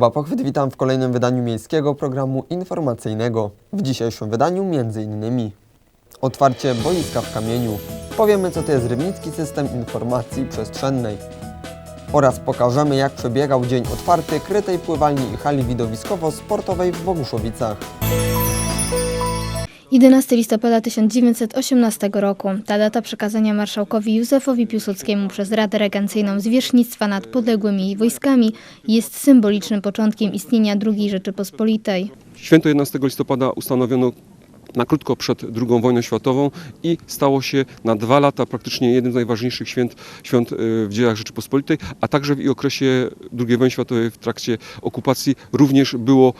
Kuba Pochwyt, witam w kolejnym wydaniu miejskiego programu informacyjnego. W dzisiejszym wydaniu m.in. otwarcie boiska w kamieniu. Powiemy co to jest Rybnicki System Informacji Przestrzennej. Oraz pokażemy jak przebiegał dzień otwarty krytej pływalni i hali widowiskowo-sportowej w Boguszowicach. 11 listopada 1918 roku. Ta data przekazania marszałkowi Józefowi Piłsudskiemu przez Radę Regencyjną zwierzchnictwa nad podległymi wojskami jest symbolicznym początkiem istnienia II Rzeczypospolitej. Święto 11 listopada ustanowiono na krótko przed II wojną światową i stało się na dwa lata praktycznie jednym z najważniejszych świąt, świąt y, w dziejach Rzeczypospolitej, a także w i okresie II wojny światowej w trakcie okupacji również było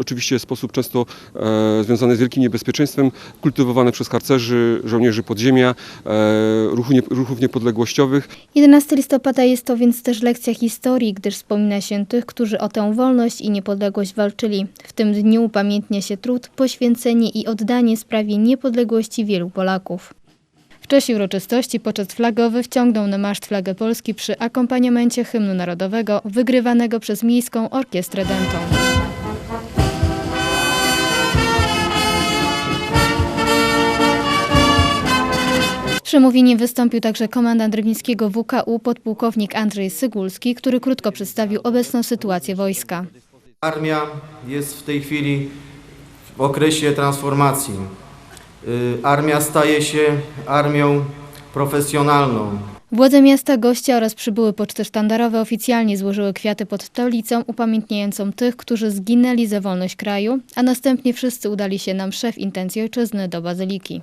oczywiście w sposób często e, związany z wielkim niebezpieczeństwem kultywowane przez harcerzy, żołnierzy podziemia, e, ruchu nie, ruchów niepodległościowych. 11 listopada jest to więc też lekcja historii, gdyż wspomina się tych, którzy o tę wolność i niepodległość walczyli. W tym dniu upamiętnia się trud, poświęcenie i oddanie sprawie niepodległości wielu Polaków. W czasie uroczystości poczet flagowy wciągnął na maszt flagę Polski przy akompaniamencie hymnu narodowego wygrywanego przez Miejską Orkiestrę Dętą. Z przemówieniem wystąpił także komendant rybnickiego WKU podpułkownik Andrzej Sygulski, który krótko przedstawił obecną sytuację wojska. Armia jest w tej chwili w okresie transformacji. Y, Armia staje się armią profesjonalną. Władze miasta, goście oraz przybyły poczty sztandarowe oficjalnie złożyły kwiaty pod tablicą upamiętniającą tych, którzy zginęli za wolność kraju, a następnie wszyscy udali się na mszę w intencji ojczyzny do Bazyliki.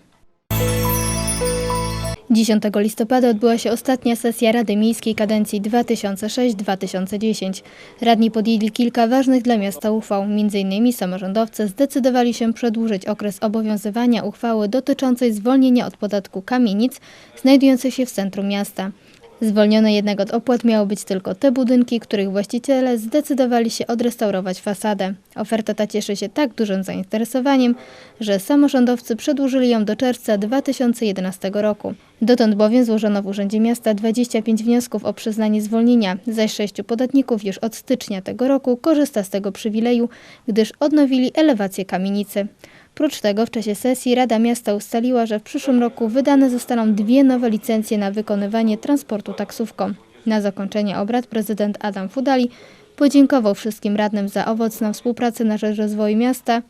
10 listopada odbyła się ostatnia sesja Rady Miejskiej kadencji 2006-2010. Radni podjęli kilka ważnych dla miasta uchwał. M.in. samorządowcy zdecydowali się przedłużyć okres obowiązywania uchwały dotyczącej zwolnienia od podatku kamienic znajdujących się w centrum miasta. Zwolnione jednak od opłat miały być tylko te budynki, których właściciele zdecydowali się odrestaurować fasadę. Oferta ta cieszy się tak dużym zainteresowaniem, że samorządowcy przedłużyli ją do czerwca 2011 roku. Dotąd bowiem złożono w Urzędzie Miasta 25 wniosków o przyznanie zwolnienia, zaś sześciu podatników już od stycznia tego roku korzysta z tego przywileju, gdyż odnowili elewację kamienicy. Prócz tego w czasie sesji Rada Miasta ustaliła, że w przyszłym roku wydane zostaną dwie nowe licencje na wykonywanie transportu taksówką. Na zakończenie obrad prezydent Adam Fudali podziękował wszystkim radnym za owocną współpracę na rzecz rozwoju miasta,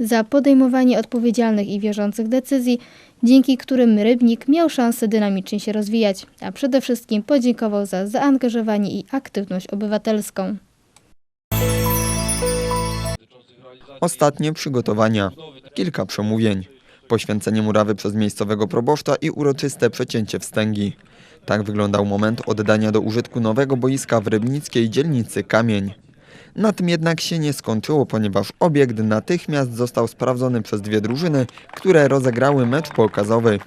za podejmowanie odpowiedzialnych i wierzących decyzji, dzięki którym Rybnik miał szansę dynamicznie się rozwijać, a przede wszystkim podziękował za zaangażowanie i aktywność obywatelską. Ostatnie przygotowania. Kilka przemówień. Poświęcenie murawy przez miejscowego proboszcza i uroczyste przecięcie wstęgi. Tak wyglądał moment oddania do użytku nowego boiska w rybnickiej dzielnicy Kamień. Na tym jednak się nie skończyło, ponieważ obiekt natychmiast został sprawdzony przez dwie drużyny, które rozegrały mecz pokazowy.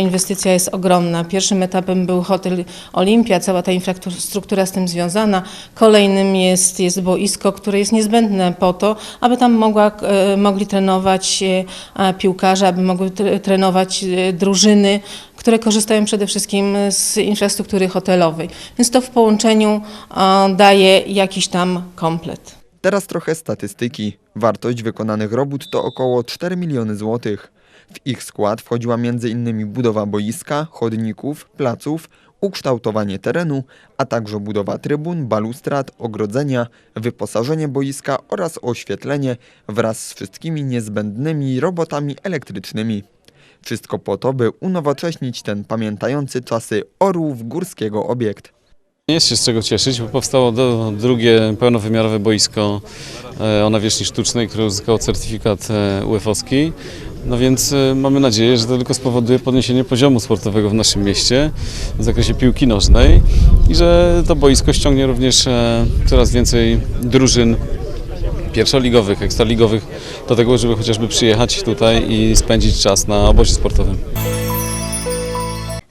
Inwestycja jest ogromna. Pierwszym etapem był hotel Olimpia, cała ta infrastruktura z tym związana. Kolejnym jest, jest boisko, które jest niezbędne po to, aby tam mogła, e, mogli trenować e, piłkarze, aby mogły tre- trenować e, drużyny, które korzystają przede wszystkim z infrastruktury hotelowej. Więc to w połączeniu daje jakiś tam komplet. Teraz trochę statystyki. Wartość wykonanych robót to około 4 miliony złotych. W ich skład wchodziła m.in. budowa boiska, chodników, placów, ukształtowanie terenu, a także budowa trybun, balustrad, ogrodzenia, wyposażenie boiska oraz oświetlenie wraz z wszystkimi niezbędnymi robotami elektrycznymi. Wszystko po to, by unowocześnić ten pamiętający czasy orłów górskiego obiekt. Jest się z czego cieszyć, bo powstało drugie pełnowymiarowe boisko e, o nawierzchni sztucznej, które uzyskało certyfikat e, UEFA-owski. No więc e, mamy nadzieję, że to tylko spowoduje podniesienie poziomu sportowego w naszym mieście w zakresie piłki nożnej i że to boisko ściągnie również e, coraz więcej drużyn pierwszoligowych, ekstraligowych do tego, żeby chociażby przyjechać tutaj i spędzić czas na obozie sportowym.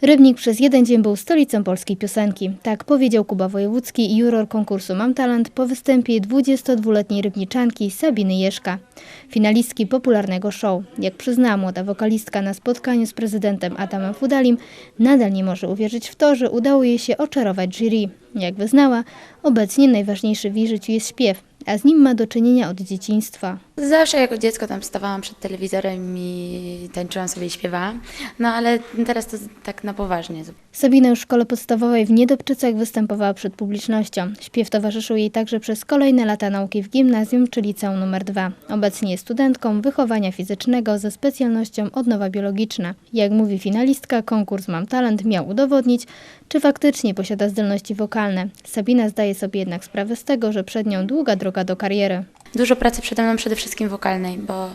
Rybnik przez jeden dzień był stolicą polskiej piosenki. Tak powiedział Kuba Wojewódzki juror konkursu Mam Talent po występie 22-letniej rybniczanki Sabiny Jeszka, finalistki popularnego show. Jak przyznała młoda wokalistka na spotkaniu z prezydentem Adamem Fudalim, nadal nie może uwierzyć w to, że udało jej się oczarować jury. Jak wyznała, obecnie najważniejszy w jej życiu jest śpiew, a z nim ma do czynienia od dzieciństwa. Zawsze jako dziecko tam stawałam przed telewizorem i tańczyłam sobie i śpiewałam, no ale teraz to tak na poważnie. Sabina już w szkole podstawowej w Niedobczycach występowała przed publicznością. Śpiew towarzyszył jej także przez kolejne lata nauki w gimnazjum, czy liceum nr 2. Obecnie jest studentką wychowania fizycznego ze specjalnością odnowa biologiczna. Jak mówi finalistka, konkurs Mam Talent miał udowodnić, czy faktycznie posiada zdolności wokalne. Sabina zdaje sobie jednak sprawę z tego, że przed nią długa droga do kariery. Dużo pracy przede mną przede wszystkim wokalnej, bo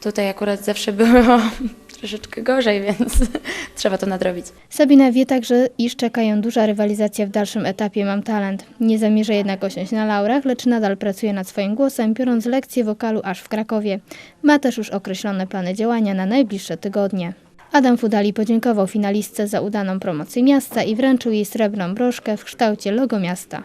tutaj akurat zawsze było troszeczkę gorzej, więc trzeba to nadrobić. Sabina wie także, iż czeka ją duża rywalizacja w dalszym etapie Mam Talent. Nie zamierza jednak osiąść na laurach, lecz nadal pracuje nad swoim głosem, biorąc lekcje wokalu aż w Krakowie. Ma też już określone plany działania na najbliższe tygodnie. Adam Fudali podziękował finalistce za udaną promocję miasta i wręczył jej srebrną broszkę w kształcie logo miasta.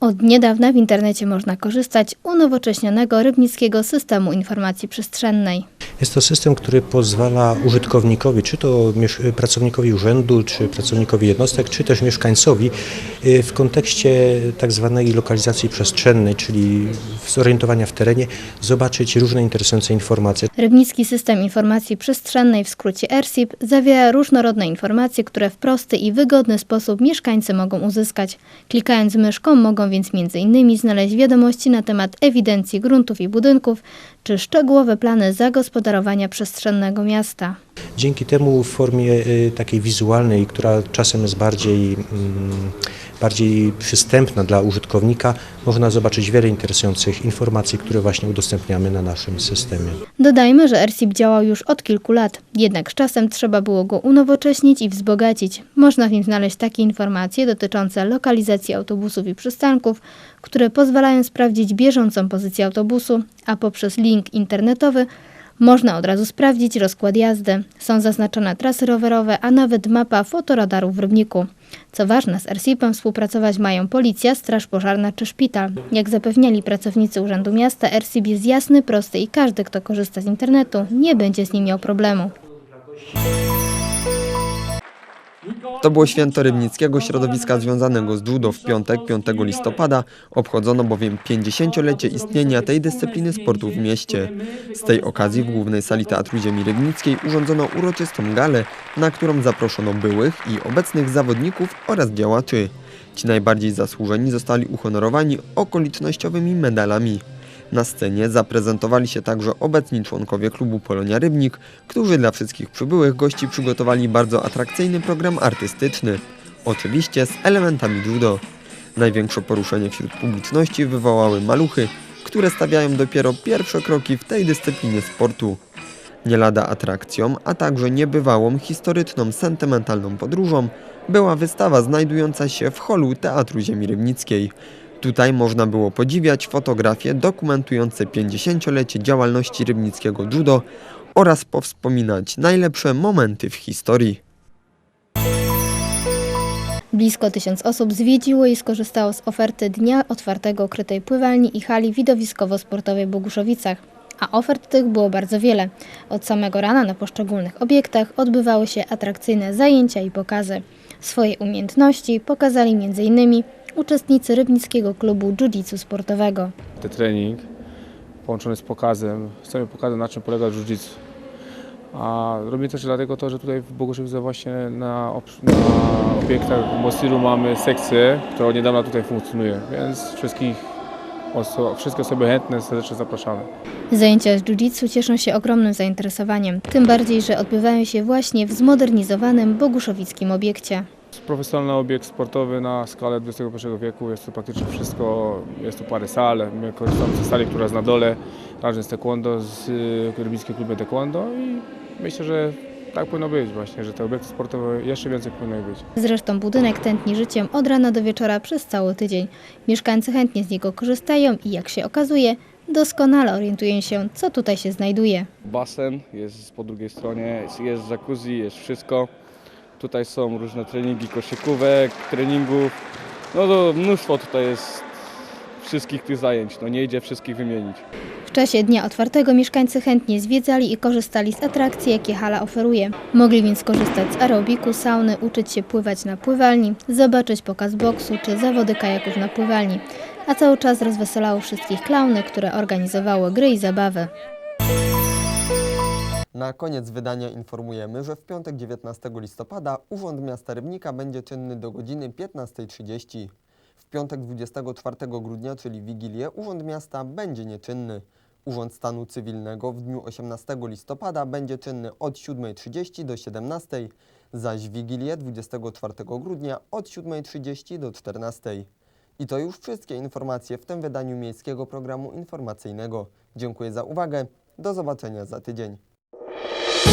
Od niedawna w internecie można korzystać unowocześnionego rybnickiego systemu informacji przestrzennej. Jest to system, który pozwala użytkownikowi, czy to pracownikowi urzędu, czy pracownikowi jednostek, czy też mieszkańcowi y, w kontekście tak zwanej lokalizacji przestrzennej, czyli zorientowania w terenie, zobaczyć różne interesujące informacje. Rybnicki System Informacji Przestrzennej, w skrócie ERSIP, zawiera różnorodne informacje, które w prosty i wygodny sposób mieszkańcy mogą uzyskać. Klikając myszką mogą więc m.in. znaleźć wiadomości na temat ewidencji gruntów i budynków, czy szczegółowe plany zagospodarowania przestrzennego miasta. Dzięki temu w formie y, takiej wizualnej, która czasem jest bardziej, mm, bardziej przystępna dla użytkownika, można zobaczyć wiele interesujących informacji, które właśnie udostępniamy na naszym systemie. Dodajmy, że ERSIP działał już od kilku lat, jednak z czasem trzeba było go unowocześnić i wzbogacić. Można w nim znaleźć takie informacje dotyczące lokalizacji autobusów i przystanków, które pozwalają sprawdzić bieżącą pozycję autobusu, a poprzez link internetowy można od razu sprawdzić rozkład jazdy. Są zaznaczone trasy rowerowe, a nawet mapa fotoradarów w Rybniku. Co ważne, z ERSIP-em współpracować mają policja, straż pożarna czy szpital. Jak zapewniali pracownicy Urzędu Miasta, ERSIP jest jasny, prosty i każdy, kto korzysta z internetu, nie będzie z nim miał problemu. To było święto rybnickiego środowiska związanego z judo w piątek, 5 listopada. Obchodzono bowiem 50-lecie istnienia tej dyscypliny sportu w mieście. Z tej okazji w głównej sali Teatru Ziemi Rybnickiej urządzono uroczystą galę, na którą zaproszono byłych i obecnych zawodników oraz działaczy. Ci najbardziej zasłużeni zostali uhonorowani okolicznościowymi medalami. Na scenie zaprezentowali się także obecni członkowie klubu Polonia Rybnik, którzy dla wszystkich przybyłych gości przygotowali bardzo atrakcyjny program artystyczny. Oczywiście z elementami judo. Największe poruszenie wśród publiczności wywołały maluchy, które stawiają dopiero pierwsze kroki w tej dyscyplinie sportu. Nie lada atrakcją, a także niebywałą historyczną, sentymentalną podróżą była wystawa znajdująca się w holu Teatru Ziemi Rybnickiej. Tutaj można było podziwiać fotografie dokumentujące 50-lecie działalności rybnickiego judo oraz powspominać najlepsze momenty w historii. Blisko tysiąc osób zwiedziło i skorzystało z oferty Dnia Otwartego Krytej Pływalni i hali widowiskowo-sportowej w Boguszowicach. A ofert tych było bardzo wiele. Od samego rana na poszczególnych obiektach odbywały się atrakcyjne zajęcia i pokazy. Swoje umiejętności pokazali m.in. uczestnicy Rybnickiego Klubu Jiu-Jitsu Sportowego. ten trening połączony z pokazem. Chcemy pokazać na czym polega jiu-jitsu. A robimy też dlatego to, że tutaj w Boguszewicach właśnie na, na obiektach Mosiru mamy sekcję, która od niedawna tutaj funkcjonuje, więc wszystkich oso- wszystkie osoby chętne serdecznie zapraszamy. Zajęcia z jiu-jitsu cieszą się ogromnym zainteresowaniem, tym bardziej, że odbywają się właśnie w zmodernizowanym boguszowickim obiekcie. Profesjonalny obiekt sportowy na skalę XXI wieku, jest tu praktycznie wszystko, jest tu parę sal, my korzystamy ze sali, która jest na dole, razem z taekwondo, z y, Rybnickim Klubem Taekwondo i myślę, że tak powinno być właśnie, że te obiekty sportowe jeszcze więcej powinno być. Zresztą budynek tętni życiem od rana do wieczora przez cały tydzień. Mieszkańcy chętnie z niego korzystają i jak się okazuje, doskonale orientują się, co tutaj się znajduje. Basen jest po drugiej stronie, jest, jest jacuzzi, jest wszystko. Tutaj są różne treningi koszykówek, treningów. No to mnóstwo tutaj jest wszystkich tych zajęć, no nie idzie wszystkich wymienić. W czasie dnia otwartego mieszkańcy chętnie zwiedzali i korzystali z atrakcji, jakie hala oferuje. Mogli więc korzystać z aerobiku, sauny, uczyć się pływać na pływalni, zobaczyć pokaz boksu czy zawody kajaków na pływalni. A cały czas rozweselało wszystkich klauny, które organizowały gry i zabawy. Na koniec wydania informujemy, że w piątek 19 listopada Urząd Miasta Rybnika będzie czynny do godziny 15.30. W piątek 24 grudnia, czyli Wigilię, Urząd Miasta będzie nieczynny. Urząd Stanu Cywilnego w dniu 18 listopada będzie czynny od 7.30 do 17.00, zaś Wigilię 24 grudnia od 7.30 do 14.00. I to już wszystkie informacje w tym wydaniu Miejskiego Programu Informacyjnego. Dziękuję za uwagę. Do zobaczenia za tydzień.